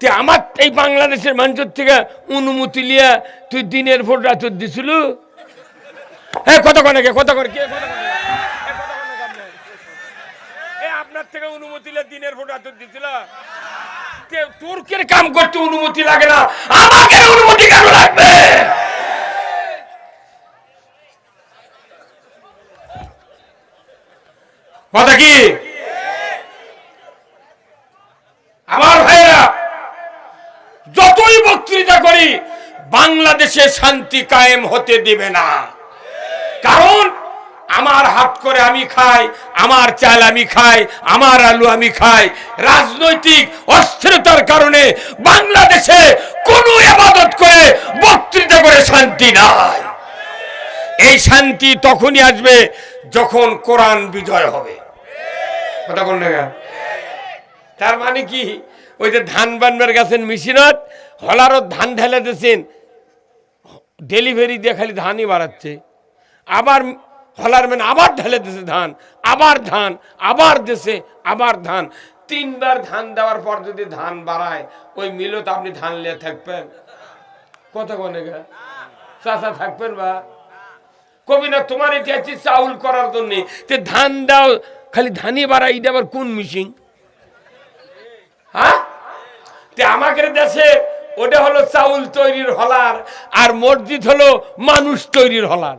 তে আমার এই বাংলাদেশের মানুষের থেকে অনুমতি লিয়া তুই দিনের ভোট রাত দিছিল হ্যাঁ কত কনে কে? কত করে কে? এ? এ, আপনার থেকে অনুমতি দিনের কাম করতে অনুমতি লাগে না। অনুমতি লাগবে? কথা কি? আমার বক্তৃতা করি, বাংলাদেশে শান্তি কায়েম হতে দিবে না। কারণ, আমার হাত করে আমি খাই, আমার চাল আমি খাই, আমার আলু আমি খাই। রাজনৈতিক অস্থিরতার কারণে বাংলাদেশে কোনো আবাদত করে, বক্তৃতা করে শান্তি নাই। এই শান্তি তখনই আসবে যখন কোরআন বিজয় হবে। কথা জায়গা তার মানে কি? ওই যে ধান বানবার গেছেন মেশিনত হলারও ধান ঢেলে দিয়েছেন ডেলিভারি দিয়ে খালি ধানই বাড়াচ্ছে। আবার হলার ম্যান আবার ঢেলে দিয়েছে ধান, আবার ধান, আবার দেশে আবার ধান। তিনবার ধান দেওয়ার পর যদি ধান বাড়ায়, ওই মিলত আপনি ধান নিয়ে থাকবেন। কত কনে চাষা থাকবেন বা? কবি না, তোমার এটি আছে চাউল করার জন্য। তে ধান দাও, খালি ধানই বাড়াই এটা আবার কোন মিশিং হ্যাঁ? তে দেশে ওটা হলো চাউল তৈরির হলার, আর মসজিদ হলো মানুষ তৈরির হলার।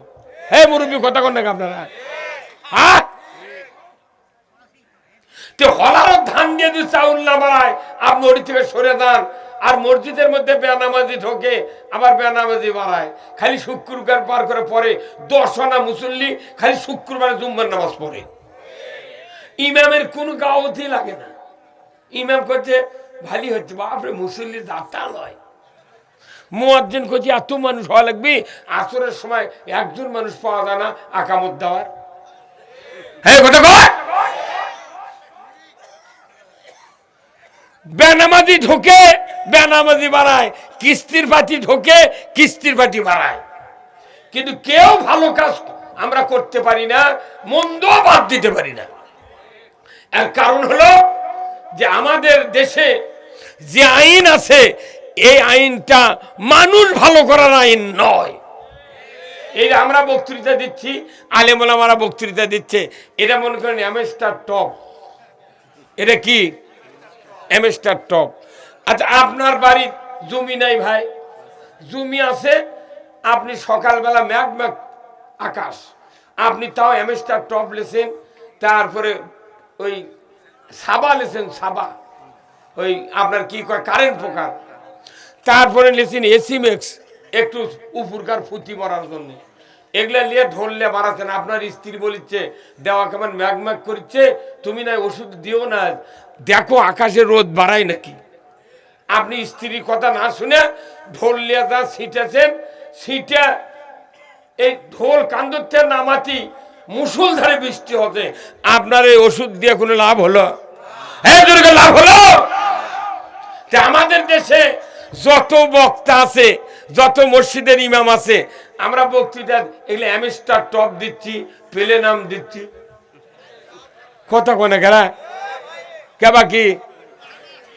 হে মুরব্বী, কথা কন আপনারা। হ্যাঁ হলারও ধান দিয়ে যদি চাউল না বাড়ায়, আপনি ওটি থেকে সরে যান, আর মসজিদের মধ্যে বেনামাজি ঢোকে, আবার বেনামাজি বাড়ায়। খালি শুক্রবার পার করে পরে দর্শনা মুসল্লি খালি শুক্রবারে জুম্মার নামাজ পড়ে। ইমামের কোনো গাওতি লাগে না। ইমাম করছে ভালি হচ্ছে, বাপরে, মুসল্লি যাত্রা লয়। মুয়াজ্জিন করছে এত মানুষ হওয়া লাগবে? আসরের সময় একজন মানুষ পাওয়া যায় না, আকামত দেওয়ার। কয়! বেনামাজি ঢোকে, বেনামাজি বাড়ায়। কিস্তির পাটি ঢোকে, কিস্তির পাটি বাড়ায়। কিন্তু কেউ ভালো কাজ আমরা করতে পারি না, মন্দ বাদ দিতে পারি না। এর কারণ হলো যে আমাদের দেশে যে আইন আছে, এই আইনটা মানুষ ভালো করার আইন নয়। এই আমরা বক্তৃতা দিচ্ছি আলেমোলামারা বক্তৃতা দিচ্ছে, এটা মনে করেন অ্যামেস্টার টপ। এটা কি? অ্যামেস্টার টপ। আচ্ছা আপনার বাড়ির জমি নাই ভাই? জমি আছে, আপনি সকালবেলা ম্যাগ ম্যাগ আকাশ। আপনি তাও অ্যামেস্টার টপ লেছেন, তারপরে ওই সাবা লেছেন, সাবা। ওই আপনার কি কয় কারেন্ট পোকার। তারপরে লেছেন এসিমেক্স, একটু উপরকার ফুতি মরার জন্য। এগুলা নিয়ে ঢললে মারাছেন, আপনার স্ত্রী বলিচ্ছে, দেওয়া কেমন ম্যাগ ম্যাগ করছে তুমি না ওষুধ দিও না, দেখো আকাশে রোদ বাড়ায় নাকি। আপনি স্ত্রীর কথা না শুনে ঢোল নিয়ে যা ছিটেছেন, ছিটে এই ঢোল কান্দুরতে নামাতি মুসুলধারে বৃষ্টি হতে। আপনার এই ওষুধ দিয়ে কোনো লাভ হলো? হ্যাঁ লাভ হলো? আমাদের দেশে যত বক্তা আছে যত মসজিদের ইমাম আছে আমরা বক্তৃতা এগুলো অ্যামিস্টার টপ দিচ্ছি পেলে নাম দিচ্ছি। কথা কোনে গেলা কেবা কি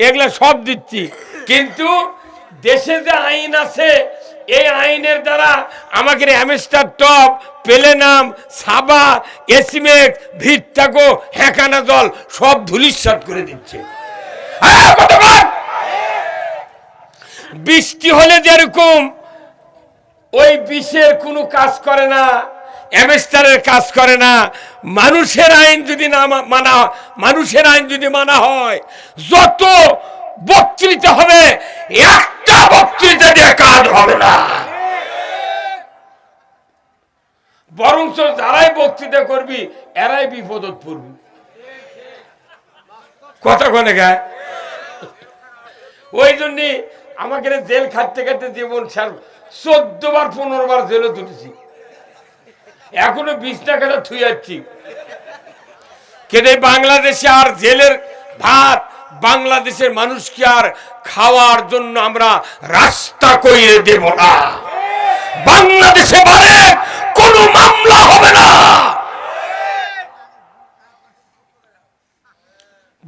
এগুলা সব দিচ্ছি। কিন্তু দেশে যে আইন আছে এই আইনের দ্বারা আমাকে অ্যামিস্টার টপ পেলেনাম সাবা এসিমেক ভিটটাকো হ্যাঁকানা জল সব ধুলিস্বাদ করে দিচ্ছে। হ্যাঁ, কতক্ষণ? বৃষ্টি হলে যেরকম, ওই বিষের কোনো কাজ করে না, অ্যামেস্টারের কাজ করে না। মানুষের আইন যদি না মানা, মানুষের আইন যদি মানা হয়, যত বক্তৃতা হবে, একটা বক্তৃতা দিয়ে কাজ হবে না। বরঞ্চ যারাই বক্তৃতা করবি, এরাই বিপদত পড়বি। কথা কনে গায়? ওই জন্যে আমাকে জেল খাটতে খাটতে জীবন ছাড় চোদ্দ বার পনেরো বার জেলে তুলেছি এখনও বিছনা কাটা থুই যাচ্ছি। কেন এই বাংলাদেশে আর জেলের ভাত, বাংলাদেশের মানুষকে আর খাওয়ার জন্য আমরা রাস্তা কইরে দেব না। বাংলাদেশে মানে কোনো মামলা হবে না।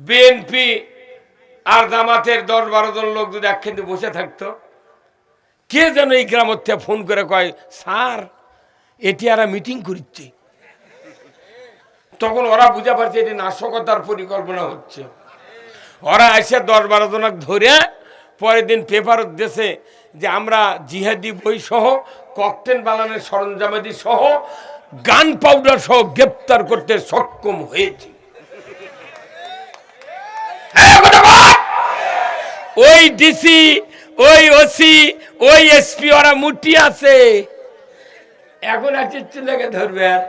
বিএনপি আর জামাতের দশ বারো জন লোক যদি একখানে বসে থাকতো, কে যেন এই গ্রামের থেকে ফোন করে কয়, স্যার, এটি আর মিটিং করছে তখন ওরা বুঝা পারছে এটি নাশকতার পরিকল্পনা হচ্ছে। ওরা এসে দশ বারো জনক ধরে পরের দিন পেপার দেশে যে আমরা জিহাদি বই সহ ককটেল বানানোর সরঞ্জামাদি সহ গান পাউডার সহ গ্রেপ্তার করতে সক্ষম হয়েছি হ্যাঁ, কথা বল! ওই ডিসি ওই ওসি ওই এসপি ওরা মুটি আছে। এখন আর আছে লেগে ধরবে আর।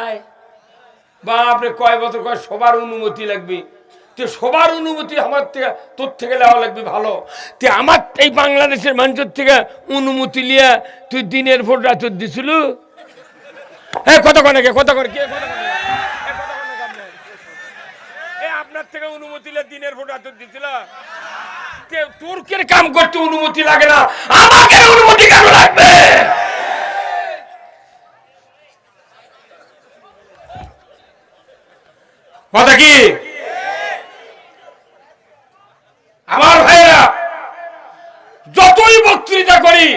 আয়। বাপরে, কয় বছর কয় সবার অনুমতি লাগবে। তো সবার অনুমতি আমার থেকে, তোর থেকে নেওয়া লাগবে ভালো। তে আমার এই বাংলাদেশের মানুষের থেকে অনুমতি লিয়া তুই দিনের ভোট রাত দিছিল? হ্যাঁ কত কনে কে কত করে কে কত কনে? এ, কত কনে কামনে? এ, আপনার থেকে অনুমতি দিনের ভোট দিছিল। তুর্কের কাম করতে অনুমতি লাগে না, আমাকে অনুমতি কেন লাগবে? কথা কি? আমার ভাইরা যতই বক্তৃতা করি,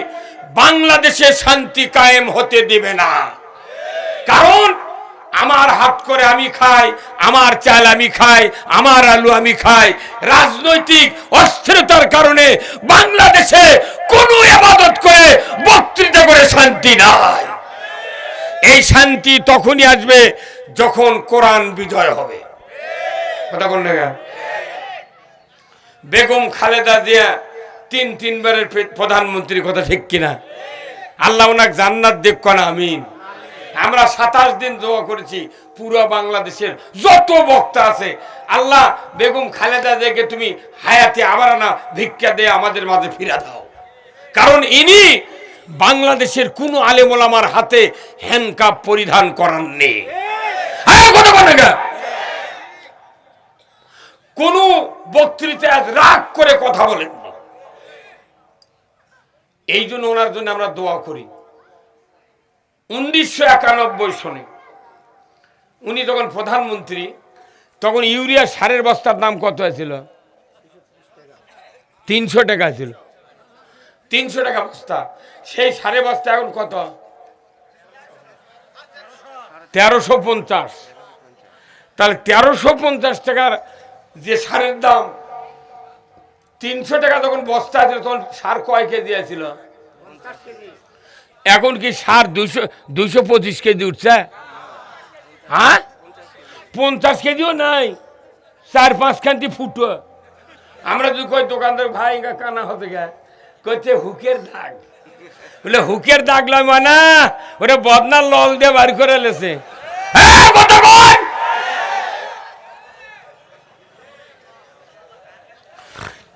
বাংলাদেশে শান্তি কায়েম হতে দিবে না। কারণ আমার হাত করে আমি খাই, আমার চাল আমি খাই, আমার আলু আমি খাই। রাজনৈতিক অস্থিরতার কারণে বাংলাদেশে কোনো এবাদত করে বক্তৃতা করে শান্তি নাই। এই শান্তি তখনই আসবে যখন কোরআন বিজয় হবে। কথা কোন জায়গা বেগম খালেদা জিয়া তিন তিনবারের প্রধানমন্ত্রীর কথা ঠিক কিনা? আল্লাহ ওনাক জান্নাত দেখ না আমিন। আমরা সাতাশ দিন দোয়া করেছি, পুরো বাংলাদেশের যত বক্তা আছে, আল্লাহ বেগম খালেদা দেখে তুমি হায়াতে আবার না ভিক্ষা দিয়ে আমাদের মাঝে ফিরা দাও। কারণ ইনি বাংলাদেশের কোন আলেমোলামার হাতে হ্যান্ডকাপ পরিধান করার নেই। কোন বক্তৃতা আজ রাগ করে কথা বলেন। এই জন্য ওনার জন্য আমরা দোয়া করি। উনিশশো একানব্বই সনে উনি যখন প্রধানমন্ত্রী, তখন ইউরিয়া সারের বস্তার দাম কত ছিল তিনশো টাকা ছিল। তিনশো টাকা বস্তা। সেই সাড়ে বস্তা এখন কত? তেরোশো পঞ্চাশ। তাহলে তেরোশো পঞ্চাশ টাকার যে সারের দাম, তিনশো টাকা তখন বস্তা আছে তখন সার কয় কেজি আছিল? এখন কি সার দুইশো দুইশো পঁচিশ কেজি উঠছে? হ্যাঁ? পঞ্চাশ কেজিও নাই। চার পাঁচ খান্তি ফুটো। আমরা যদি কই দোকানদার ভাই কানা হতে গে কইছে হুকের দাগ। বলে হুকের দাগ লয় মানে? ওটা বদনার লল দিয়ে বাড়ি করে লেছে। হ্যাঁ,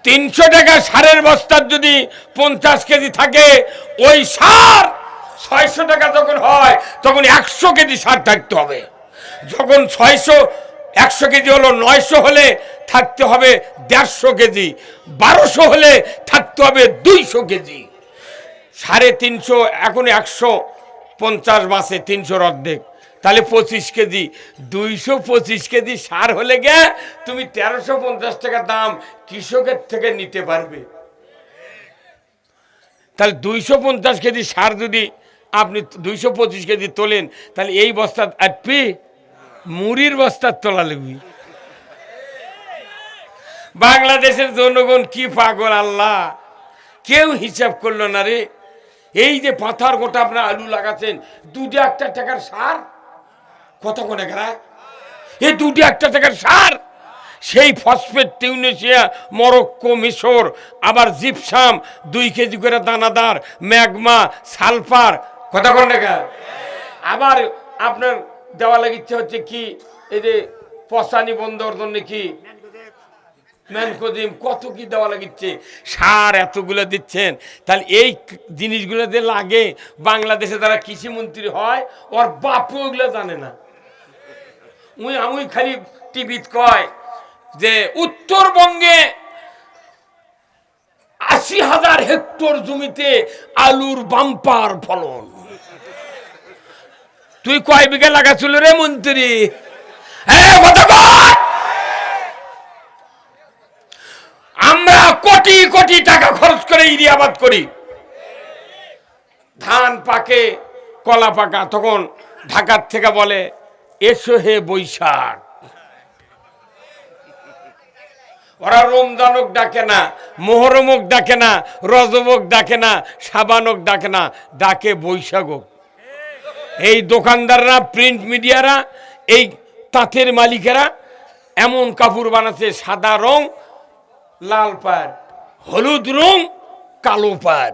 তিনশো টাকা সারের বস্তার যদি পঞ্চাশ কেজি থাকে ওই সার ছয়শো টাকা যখন হয়, তখন একশো কেজি সার থাকতে হবে। যখন ছয়শো, একশো কেজি হলো নয়শো হলে থাকতে হবে দেড়শো কেজি, বারোশো হলে থাকতে হবে দুইশো কেজি। সাড়ে তিনশো, এখন একশো, পঞ্চাশ মাসে তিনশোর অর্ধেক। তাহলে পঁচিশ কেজি, দুইশো পঁচিশ কেজি সার হলে গে তুমি তেরোশো পঞ্চাশ টাকা দাম কৃষকের থেকে নিতে পারবে। তাহলে দুইশো পঞ্চাশ কেজি সার যদি আপনি দুইশো পঁচিশ কেজি তোলেন, তাহলে এই বস্তা আটপি মুড়ির বস্তার তোলা লাগবে। বাংলাদেশের জনগণ কি পাগল আল্লাহ? কেউ হিসাব করল না রে। এই যে পাথার গোটা আপনার আলু লাগাচ্ছেন দুটো একটা টাকার সার? কত করে গেরা এই দুটো একটা টাকার সার? সেই ফসফেট, টিউনেশিয়া, মরক্কো মিশর, আবার জিপসাম, দুই কেজি করে দানাদার, ম্যাগমা, সালফার কথা কোন? আবার আপনার দেওয়া লাগিচ্ছে হচ্ছে কি, এই যে পশানি বন্ধর জন্য কি ম্যানকোজিম, কত কি দেওয়া লাগিচ্ছে সার এতগুলো দিচ্ছেন, তাহলে এই জিনিসগুলো যে লাগে, বাংলাদেশে যারা কৃষিমন্ত্রী হয়, ওর বাপু ওগুলো জানে না। উই, আমি খালি টিভিত কয় যে উত্তরবঙ্গে আশি হাজার হেক্টর জমিতে আলুর বাম্পার ফলন। তুই কয় বিঘে লাগা ছিল রে মন্ত্রী? আমরা কোটি কোটি টাকা খরচ করে ইরিয়াবাদ করি। ধান পাকে, কলা পাকা, তখন ঢাকার থেকে বলে, এসো হে বৈশাখ। ওরা রমজানক ডাকে না, মোহরমক ডাকে না, রজবক ডাকে না, সাবানক ডাকে না, ডাকে বৈশাখক। এই দোকানদাররা প্রিন্ট মিডিয়ারা এই তাঁতের মালিকেরা এমন কাপড় বানাচ্ছে, সাদা রং, লাল পার হলুদ রং, কালো পার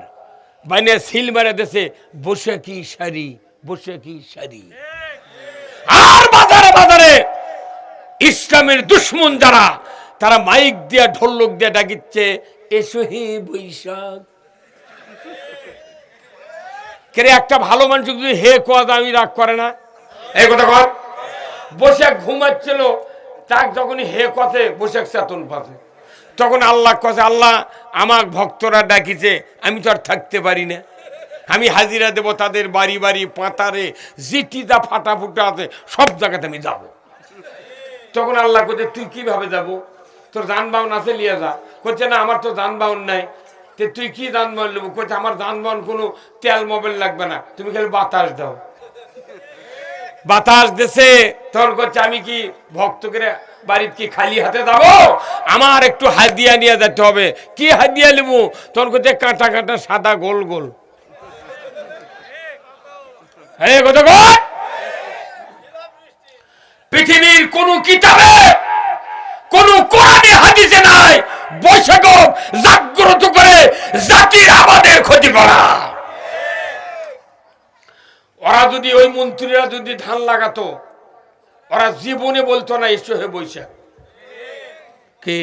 বাইনে সিল মেরে দেশে বসে কি শাড়ি, বসে কি শাড়ি। আর বাজারে বাজারে ইসলামের দুশ্মন যারা, তারা মাইক দিয়ে, ঢোলক দিয়ে ডাকিচ্ছে, এসো হে বৈশাখ। কেরে একটা ভালো মানুষ যদি হে কোয়া আমি রাগ করে না? এই কথা কর। বসে ঘুমাচ্ছিল, তাক যখনই হে কথে বসে চেতন পাতে তখন আল্লাহ কথা আল্লাহ আমার ভক্তরা ডাকিছে, আমি তো আর থাকতে পারি না। আমি হাজিরা দেব তাদের বাড়ি বাড়ি, পাতারে জিটিটা ফাটা ফুটা আছে, সব জায়গাতে আমি যাব। তখন আল্লাহ কোথে তুই কীভাবে যাব? তোর যানবাহন আছে লিয়ে যা। করছে না, আমার তো যানবাহন নাই। তে তুই কি যানবাহন নেব? করছে আমার যানবাহন কোনো তেল, মোবাইল লাগবে না। তুমি খালি বাতাস দাও। বাতাস দেশে তখন করছে আমি কি ভক্তকে বাড়িতে কি খালি হাতে যাব? আমার একটু হাদিয়া নিয়ে যেতে হবে। কি হাদিয়া নেব? তখন করছে কাঁটা কাঁটা, সাদা, গোল গোল। কথা কয়? পৃথিবীর কোন কিতাবে, কোন কোরআনে, হাদিসে নাই জাগ্রত করে জাতির ক্ষতি করা। ওরা যদি ওই মন্ত্রীরা যদি ধান লাগাতো, ওরা জীবনে বলতো না, এসো হে বৈশাখ। কে?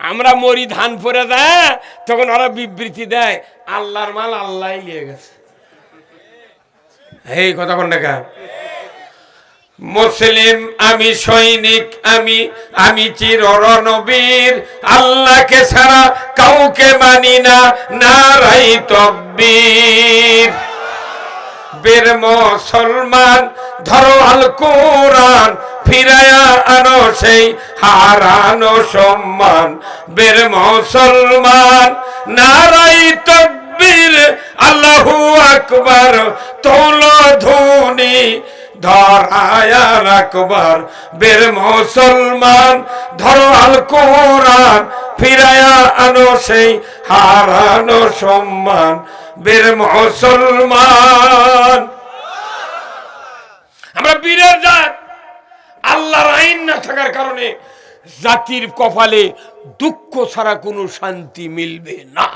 আমরা মরি, ধান পরে দেয় তখন ওরা বিবৃতি দেয়, আল্লাহর মাল আল্লাহ নিয়ে গেছে। এই কথা কোন? মুসলিম, আমি সৈনিক, আমি আমি চির রণবীর আল্লাহকে ছাড়া কাউকে মানি না, নারাই তকবীর। বীর মুসলমান, ধরো আল কোরআন, ফিরায়া আনো সেই হারানো সম্মান। বীর মুসলমান, নারাই তকবীর, আল্লাহু আকবার, তোল ধুনি ধরায়া রাখবার বীর মুসলমান, ধরো আল কোরআন, ফিরায়া আনো সেই হারানো সম্মান, বীর মুসলমান। আমরা বীরের জাত, আল্লাহর আইন না থাকার কারণে জাতির কপালে দুঃখ ছাড়া কোনো শান্তি মিলবে না।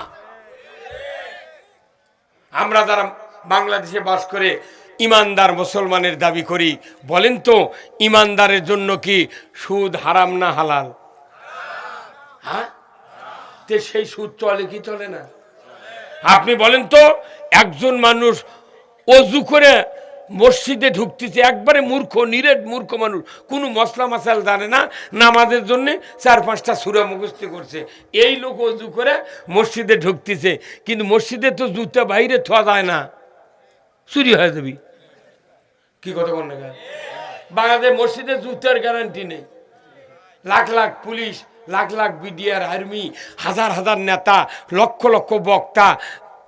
আমরা যারা বাংলাদেশে বাস করে ইমানদার মুসলমানের দাবি করি। বলেন তো, ইমানদারের জন্য কি সুদ হারাম না হালাল? হ্যাঁ? সেই সুদ চলে কি চলে না? আপনি বলেন তো, একজন মানুষ অজু করে মসজিদে ঢুকতেছে, একবারে মূর্খ, নিরেট মূর্খ মানুষ, কোনো মশলা মশাল জানে না, নামাজের জন্য চার পাঁচটা সুরা মুখস্থ করছে। এই লোক অজু করে মসজিদে ঢুকতেছে, কিন্তু মসজিদে তো জুতা বাইরে থা যায় না। চুরি হয়ে যাবি। কি কথা বল না বাংলাদেশ মসজিদে জুতার গ্যারান্টি নেই। Lakh lakh police, lakh lakh BDR army হাজার হাজার নেতা, লক্ষ লক্ষ বক্তা,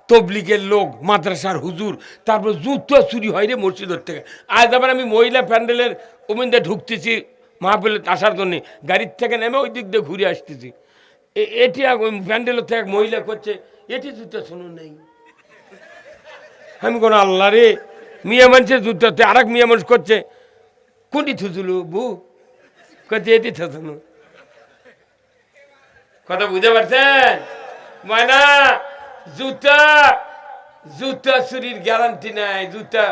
তবলিগের লোক, মাদ্রাসার হুজুর, তারপর জুতো চুরি হয় রে মসজিদের থেকে। আজ আবার আমি মহিলা প্যান্ডেলের ওমিন্দে ঢুকতেছি মাহফিলে আসার জন্যে। গাড়ির থেকে নেমে ওই দিক দিয়ে ঘুরে আসতেছি। এটি এক প্যান্ডেলের থেকে মহিলা করছে, এটি জুতো শুনুন নেই। আমি কোনো আল্লাহ রে মিয়া মানুষের জুতোতে আর এক মিয়া মানুষ করছে কোনটি থুতুলু বু, করছে, এটি থুতুলু কথা বুঝতে পারছেন? ময়না জুতা জুতা চুরির গ্যারান্টি নাই জুতা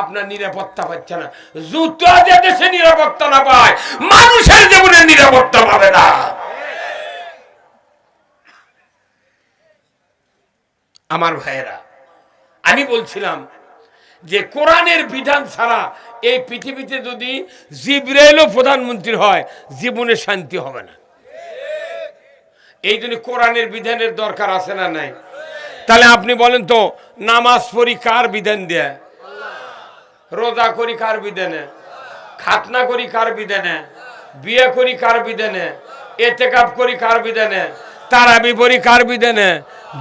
আপনার নিরাপত্তা পাচ্ছে না। জুতা যে দেশে নিরাপত্তা না পায়, মানুষের জীবনে নিরাপত্তা পাবে না। আমার ভাইয়েরা, আমি বলছিলাম যে কোরআনের বিধান ছাড়া এই পৃথিবীতে যদি জিব্রাইলও প্রধানমন্ত্রী হয়, জীবনে শান্তি হবে না। এই জন্য কোরআনের বিধানের দরকার আছে না নাই? তাহলে আপনি বলেন তো, নামাজ পড়ি কার বিধান দেয়? রোজা করি কার বিধানে? খাতনা করি কার বিধানে? বিয়ে করি কার বিধানে? এতেকাপ করি কার বিধানে? তারাবি পড়ি কার বিধানে?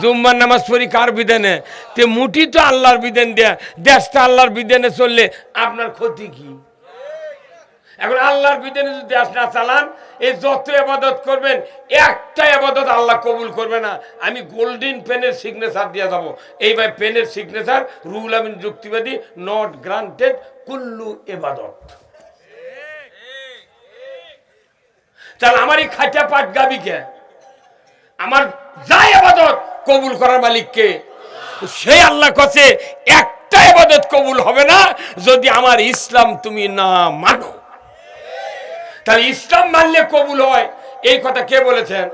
জুম্মার নামাজ পড়ি কার বিধানে? তে মুটি তো আল্লাহর বিধান দেয়া। দেশটা আল্লাহর বিধানে চললে আপনার ক্ষতি কি? এখন আল্লাহর বিধানে যদি দেশ না চালান, এই যত আবাদত করবেন, একটা আবাদত আল্লাহ কবুল করবে না। আমি গোল্ডেন পেনের সিগনেচার দিয়ে যাব। এইবার পেনের সিগনেচার রুহুল আমিন যুক্তিবাদী নট গ্রান্টেড কুল্লু এবাদত। তাহলে আমার এই খাঁচা পাট গাবিকে আমার যাই আবাদত কবুল করার মালিককে সেই আল্লাহ কছে একটা আবাদত কবুল হবে না যদি আমার ইসলাম তুমি না মানো। তাহলে ইসলাম মানলে কবুল হয়। এই কথা কে বলেছেন?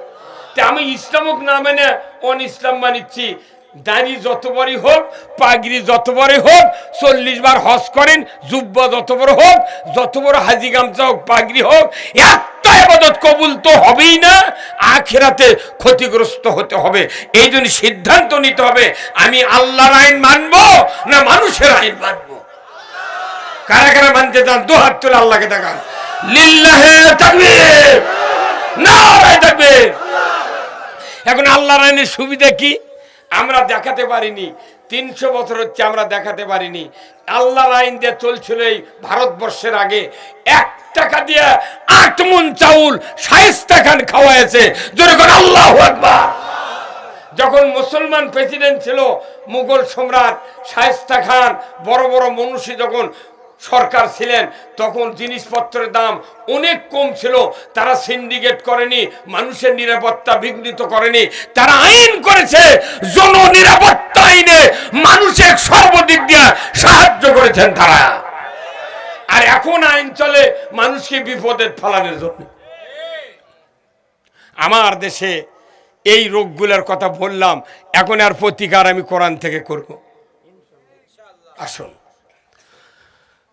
আমি ইসলামক না মেনে অন ইসলাম মানিচ্ছি। দাড়ি যত বড়ই হোক, পাগড়ি যত বড়ই হোক, চল্লিশ বার হজ করেন, জুব্বা যত বড় হোক, যত বড় হাজি গামছা হোক, পাগড়ি হোক একটা কবুল তো হবেই না, আখেরাতে ক্ষতিগ্রস্ত হতে হবে। এই জন্য সিদ্ধান্ত নিতে হবে, আমি আল্লাহর আইন মানবো না মানুষের আইন মানবো? কারা কারা মানতে চান? দু হাত তুলে আল্লাহকে দেখান লিল্লাহে তাকবীর। এখন আল্লাহর আইনের সুবিধা কি? আমরা দেখাতে পারিনি। তিনশো বছর হচ্ছে আমরা দেখাতে পারিনি। আল্লাহর আইন দিয়ে চলছিল এই ভারতবর্ষের আগে। এক টাকা দিয়ে আট মন চাউল শায়েস্তা খান খাওয়াইছে। আল্লাহ যখন মুসলমান প্রেসিডেন্ট ছিল, মুঘল সম্রাট শায়েস্তা খান, বড় বড় মনুষ্য যখন সরকার ছিলেন, তখন জিনিসপত্রের দাম অনেক কম ছিল, তারা সিন্ডিকেট করেনি, মানুষের নিরাপত্তা বিঘ্নিত করেনি, তারা আইন করেছে জন নিরাপত্তা আইনে মানুষের সর্বদিক দিয়ে সাহায্য করেছেন তারা। আর এখন আইন চলে, মানুষকে বিপদে ফেলানোর জন্য। আমার দেশে এই রোগগুলোর কথা বললাম, এখন আর প্রতিকার আমি কোরআন থেকে করব। আসুন।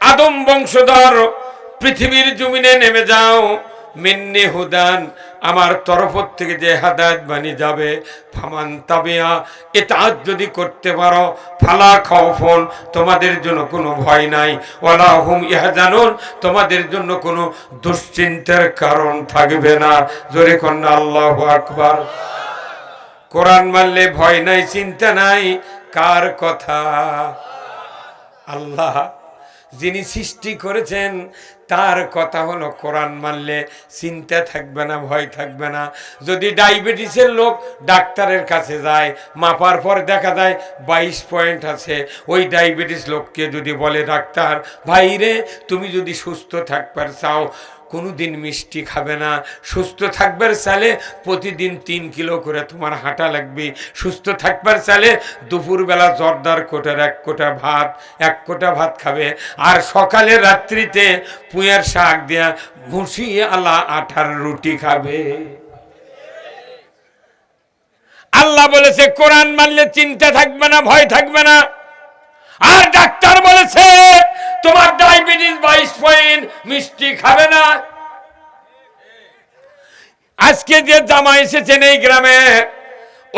আদম বংশধর, পৃথিবীর জমিনে নেমে যাও। মিন্নি হুদান, আমার তরফ থেকে যে হাদায়ত বানি যাবে, ফামান তাবিয়া, এটা যদি করতে পারো, ফালা খাওফন তোমাদের জন্য কোনো ভয় নাই। ওয়ালা হুম ইহা জানুন তোমাদের জন্য কোনো দুশ্চিন্তার কারণ থাকবে না। জোরে কন্যা, আল্লাহ আকবার। কোরআন মানলে ভয় নাই, চিন্তা নাই, কার কথা? আল্লাহ। যিনি সৃষ্টি করেছেন, তার কথা হলো কোরআন মানলে চিন্তা থাকবে না, ভয় থাকবে না। যদি ডায়াবেটিসের লোক ডাক্তারের কাছে যায়, মাপার পর দেখা যায় বাইশ পয়েন্ট আছে। ওই ডায়াবেটিস লোককে যদি বলে, ডাক্তার ভাইরে তুমি যদি সুস্থ থাকবার চাও কোনো দিন মিষ্টি খাবে না। সুস্থ থাকবার চালে প্রতিদিন তিন কিলো করে তোমার হাঁটা লাগবে। সুস্থ থাকবার চালে দুপুরবেলা জর্দার কোটার এক কোটা ভাত, এক কোটা ভাত খাবে। আর সকালে রাত্রিতে পুঁয়ের শাক দেয়া ভুসি আলা আঠার রুটি খাবে। আল্লাহ বলেছে, কোরআন মানলে চিন্তা থাকবে না, ভয় থাকবে না। আর ডাক্তার বলেছে, তোমার ডায়াবেটিস বাইশ পয়েন্ট, মিষ্টি খাবে না। আজকে যে জামা এসেছেন এই গ্রামে,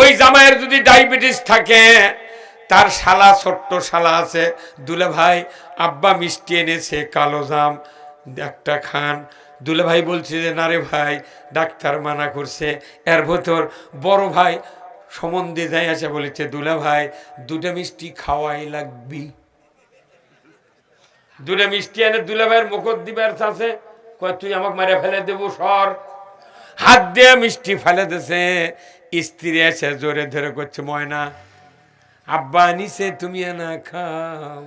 ওই জামাইয়ের যদি ডায়াবেটিস থাকে, তার শালা, ছোট্ট শালা আছে। দুলে ভাই, আব্বা মিষ্টি এনেছে, কালো জাম, একটা খান। দুলে ভাই বলছে যে, না রে ভাই, ডাক্তার মানা করছে। এর ভেতর বড় ভাই সম্বন্ধে যাই আসে বলেছে, দুলা ভাই, দুটা মিষ্টি খাওয়াই লাগবি। দুটা মিষ্টি এনে দুলা ভাইয়ের মুখত দিবার আছে কয়, তুই আমাকে মারে ফেলে দেবো, সর। হাত দিয়ে মিষ্টি ফেলে দেছে, স্ত্রী এসে জোরে ধরে করছে ময়না, আব্বা নিছে তুমি না খাও।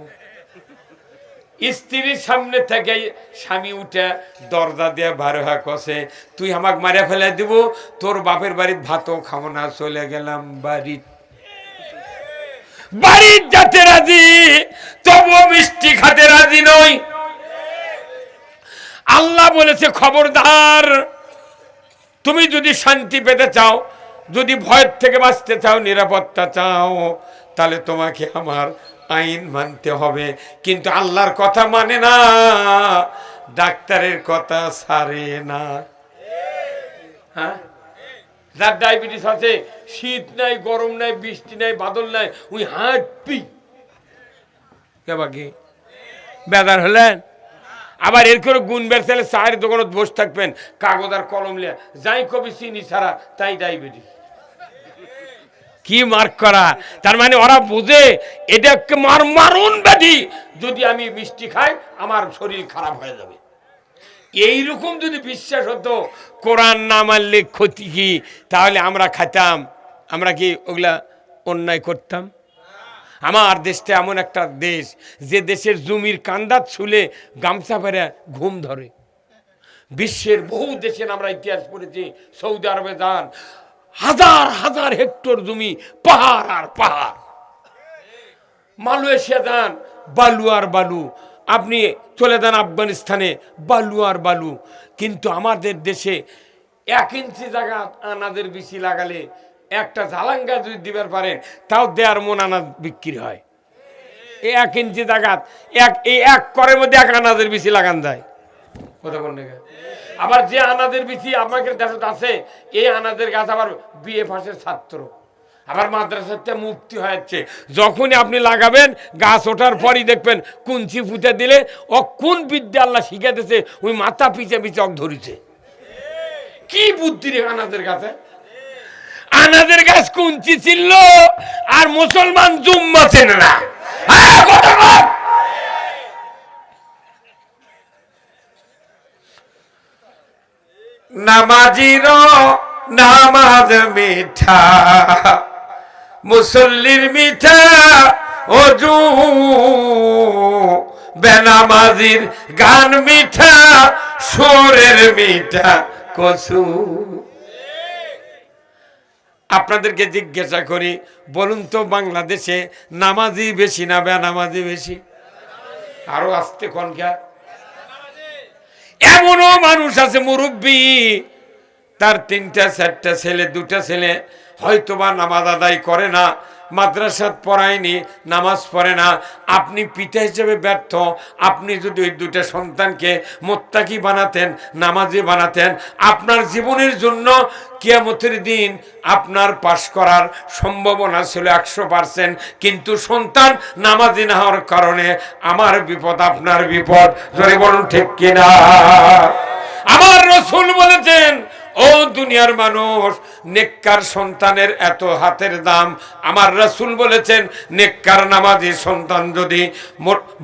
স্ত্রীর সামনে থেকে স্বামী উঠে দরজা দিয়ে বার হয়ে কষে তুই আমাকে মারে ফেলে দিব, তোর বাপের বাড়ির ভাতও খাব না, চলে গেলাম বাড়ি বাড়ির যাতে রাজি, তবুও মিষ্টি খাতে রাজি নই। আল্লাহ বলেছে, খবরদার, তুমি যদি শান্তি পেতে চাও, যদি ভয়ের থেকে বাঁচতে চাও, নিরাপত্তা চাও, তাহলে তোমাকে আমার আইন মানতে হবে। কিন্তু আল্লাহর কথা মানে না, ডাক্তারের কথা সারে না। হ্যাঁ? যার ডায়াবেটিস আছে, শীত নাই, গরম নাই, বৃষ্টি নাই, বাদল নাই উই হাঁটপি বাকি? বেদার হলেন? আবার এর করে গুণ চাইলে চায়ের দোকানত বসে থাকবেন, কাগজ আর কলম লিয়া। যাই কবি চিনি ছাড়া, তাই ডায়াবেটিস। কি মার্ক করা? তার মানে ওরা বুঝে এটা মার মারুন ব্যাধি। যদি আমি মিষ্টি খাই, আমার শরীর খারাপ হয়ে যাবে। এইরকম যদি বিশ্বাস হতো, কোরআন না মানলে ক্ষতি কি? তাহলে আমরা খাতাম আমরা কি ওগুলা অন্যায় করতাম? আমার দেশটা এমন একটা দেশ, যে দেশের জমির কান্দাত ছুলে গামছা পেরে ঘুম ধরে। বিশ্বের বহু দেশের আমরা ইতিহাস পড়েছি, সৌদি আরবে যান হাজার হাজার হেক্টর জমি, পাহাড় আর পাহাড়। মালয়েশিয়া যান, বালু আর বালু। আপনি চলে যান আফগানিস্তানে, বালু আর বালু। কিন্তু আমাদের দেশে এক ইঞ্চি জায়গা আনাজের বেশি লাগালে একটা ঝালাঙ্গা যদি দিবার পারেন, তাও দেড় মন আনাজ বিক্রি হয়। এক ইঞ্চি জায়গাত এক, এই এক করের মধ্যে এক আনাজের বেশি লাগান যায়। কথা বল না আবার যে আনাজের বিচি আমাদের দেশে আছে, এই আনাজের গাছ আবার বিএ ফাঁসের ছাত্র। আবার মাদ্রাসাতে মুক্তি হয়েছে। যখনই আপনি লাগাবেন, গাছ ওঠার পরই দেখবেন কুঞ্চি ফুটে দিলে ও কোন বিদ্যা আল্লাহ শিখাতেছে ওই মাথা পিছে পিছে অক ধরিছে। কি বুদ্ধি রে আনাজের গাছে? আনাজের গাছ কুঞ্চি ছিল, আর মুসলমান জুম্মা চেনে না। নামাজির নামাজ মিঠা, মুসল্লির মিঠা, অজু বেনামাজির গান মিঠা, সুরের মিঠা, কসু। আপনাদেরকে জিজ্ঞাসা করি, বলুন তো বাংলাদেশে নামাজি বেশি না বেনামাজি বেশি? আরও আসতে কনকা এমনও মানুষ আছে মুরব্বী। তার তিনটা, চারটা ছেলে, দুটা ছেলে হয়তোবা নামাজ আদায় করে না। মাদ্রাসাত পড়ায়নি, নামাজ পড়ে না। আপনি পিতা হিসেবে ব্যর্থ। আপনি যদি ওই দুটা সন্তানকে মোত্তাকি বানাতেন, নামাজি বানাতেন, আপনার জীবনের জন্য কিয়ামতের দিন আপনার পাশ করার সম্ভাবনা ছিল একশো পার্সেন্ট। কিন্তু সন্তান নামাজি না হওয়ার কারণে আমার বিপদ আপনার বিপদ। জোরে বলুন ঠিক কিনা? আমার রসুল বলেছেন ও দুনিয়ার মানুষ, নেককার সন্তানের এত হাতের দাম। আমার রসুল বলেছেন, নেককার নামাজি সন্তান যদি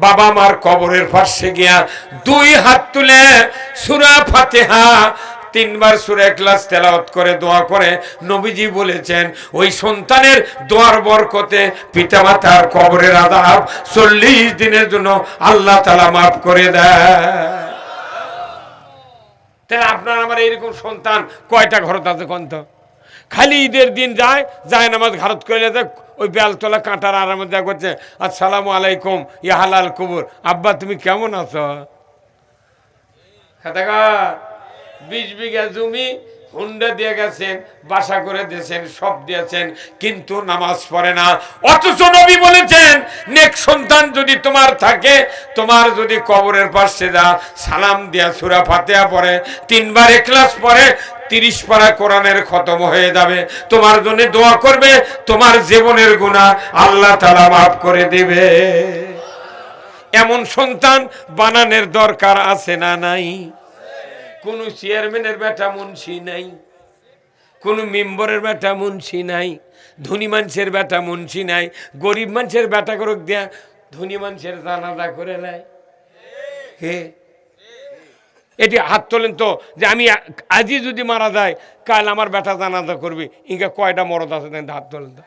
বাবা মার কবরের পাশে গিয়া দুই হাত তুলে সুরা ফাতেহা, তিনবার সুরে ক্লাস তেলাওয়াত করে, দোয়া করে, নবীজি বলেছেন, ওই সন্তানের দোয়ার বরকতে পিতামাতার কবরের আদাব চল্লিশ দিনের জন্য আল্লাহ তালা মাফ করে দেয়। তাহলে আপনার আমার এইরকম সন্তান কয়টা ঘরত আছে কন্ত খালি ঈদের দিন যায় যায় নামাজ ঘারত করে যায়, ওই বেলতলা কাঁটার আরামে যা করছে আসসালামু আলাইকুম ইয়াহালাল কুবুর, আব্বা তুমি কেমন আছো? খাতাকা বিশ বিঘা জমি হুন্ডা দিয়ে গেছেন, বাসা করে দিয়েছেন, সব দিয়েছেন, কিন্তু নামাজ পড়ে না। অথচ নবী বলেছেন, নেক সন্তান যদি তোমার থাকে, তোমার যদি কবরের পাশে যা, সালাম দিয়া সুরা ফাতেহা পড়ে, তিনবার এক্লাস পড়ে, তিরিশ পারা কোরআনের খতম হয়ে যাবে। তোমার জন্য দোয়া করবে, তোমার জীবনের গুণা আল্লাহ তালা মাফ করে দেবে। এমন সন্তান বানানোর দরকার আছে না নাই? কোন চেয়ারম্যানের বেটা মুন্সি নাই, কোন মেম্বরের বেটা মুন্সি নাই, ধনী মানুষের বেটা মুন্সি নাই, গরিব মানুষের বেটা করুক দেয়া ধনী মানুষের জানাজা করে নেয়। হে, এটি হাত তোলেন তো, যে আমি আজই যদি মারা যায়, কাল আমার বেটা জানাজা করবি। ইনকা কয়টা মরদ আছে হাত তোলেন তো।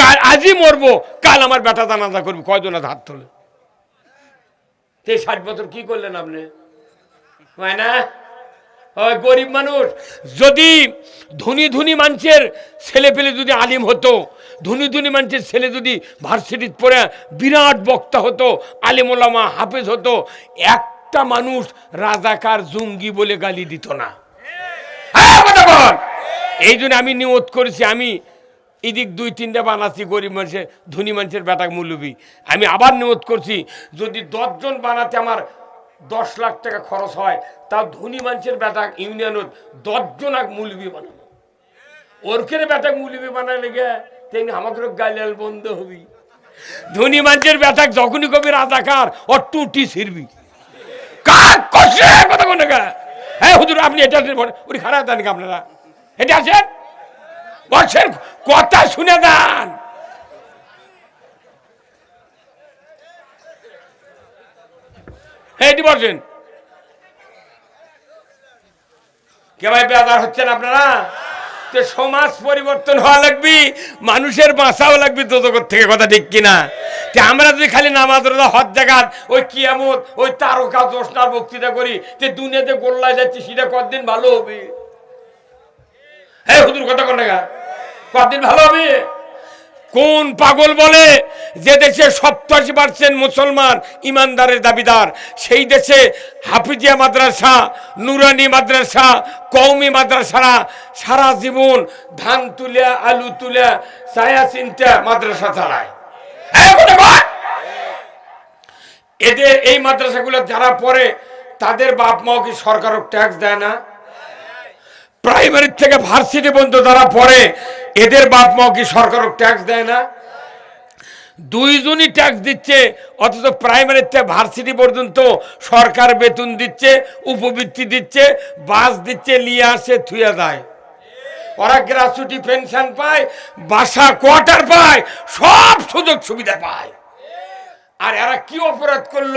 কাল আজই মরবো, কাল আমার বেটা জানাজা করবি। কয়জন হাত তোলে তে ষাট বছর কি করলেন আপনি? হয় না ওই গরিব মানুষ। যদি ধনী ধনী মানুষের ছেলে পেলে যদি আলিম হতো, ধনী ধনী মানুষের ছেলে যদি ভার্সিটিত পড়ে বিরাট বক্তা হতো আলিম ওলামা হাফেজ হতো, একটা মানুষ রাজাকার জঙ্গি বলে গালি দিত না। হ্যাঁ। এই জন্য আমি নিয়ত করেছি, আমি এদিক দুই তিনটা বানাচ্ছি গরিব মানুষের, ধনী মানুষের বেটা মুলুবি। আমি আবার নিয়ত করছি, যদি দশজন বানাতে আমার দশ লাখ টাকা খরচ হয় তা ধনী মানুষের বেটা ইউনিয়নত দশজন এক মুলবি বানাবো। ওরকের বেটা মুলবি বানালে গে, তেমনি আমাদের গালিয়াল বন্ধ হবি। ধনী মানুষের বেটা যখনই কবি রাজাকার ও টুটি ছিড়বি। কাক কষে কথা কোন হ্যাঁ হুজুর, আপনি এটা উনি খারাপ দেন আপনারা? এটা আছেন বলছেন, কথা শুনে দেন কে ভাই হচ্ছেন আপনারা? সমাজ পরিবর্তন হওয়া মানুষের বাঁচাও লাগবে তোদের থেকে কথা ঠিক কিনা? আমরা যদি খালি নামাজ রোজা, হজ জাগাত ওই কিয়ামত, ওই তারকা দোষনার বক্তৃতা করি, তে দুনিয়াতে গোল্লায় যাচ্ছি, সেটা কতদিন ভালো হবে? হ্যাঁ হুদুর কথা কোন টাকা কতদিন ভালো হবে? কোন পাগল বলে যে দেশে সপ্তাশি পার্সেন্ট মুসলমান ইমানদারের দাবিদার? সেই দেশে হাফিজিয়া মাদ্রাসা, নুরানি মাদ্রাসা কৌমি মাদ্রাসারা সারা জীবন ধান তুলে আলু তুলে ছায়া চিন্তা মাদ্রাসা চালায়। বল। এদের এই মাদ্রাসাগুলো যারা পড়ে, তাদের বাপ মাও কি সরকারও ট্যাক্স দেয় না? প্রাইমারি থেকে ভার্সিটি পর্যন্ত যারা পড়ে, এদের বাপ মাও কি সরকারও ট্যাক্স দেয় না? দুইজনই ট্যাক্স দিচ্ছে, অথচ প্রাইমারি থেকে ভার্সিটি পর্যন্ত সরকার বেতন দিচ্ছে, উপবৃত্তি দিচ্ছে, বাস দিচ্ছে নিয়ে আসে, থুয়ে দেয়। ওরা গ্রাচুটি পেনশন পায়, বাসা কোয়ার্টার পায়, সব সুযোগ সুবিধা পায়। আর এরা কি অপরাধ করল?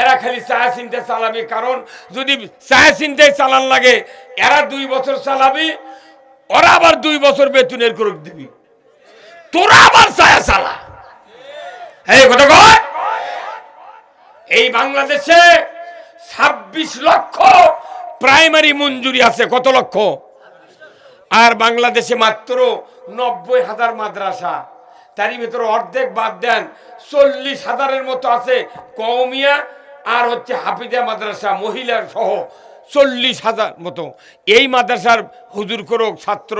এরা খালি চায়া চিনতে চালাবি। কারণ যদি চায়া চিনতে চালান লাগে, এরা দুই বছর চালাবি, ওরা আবার দুই বছর বেতনের করুক দিবি। তোরা আবার চায়া চালা। এই বাংলাদেশে ছাব্বিশ লক্ষ প্রাইমারি মঞ্জুরি আছে। কত লক্ষ? আর বাংলাদেশে মাত্র নব্বই হাজার মাদ্রাসা। তারই ভিতরে অর্ধেক বাদ দেন, চল্লিশ হাজারের মতো আছে কৌমিয়া আর হচ্ছে হাফিজা মাদ্রাসা মহিলা সহ চল্লিশ হাজার মতো। এই মাদ্রাসার হুজুর করুক ছাত্র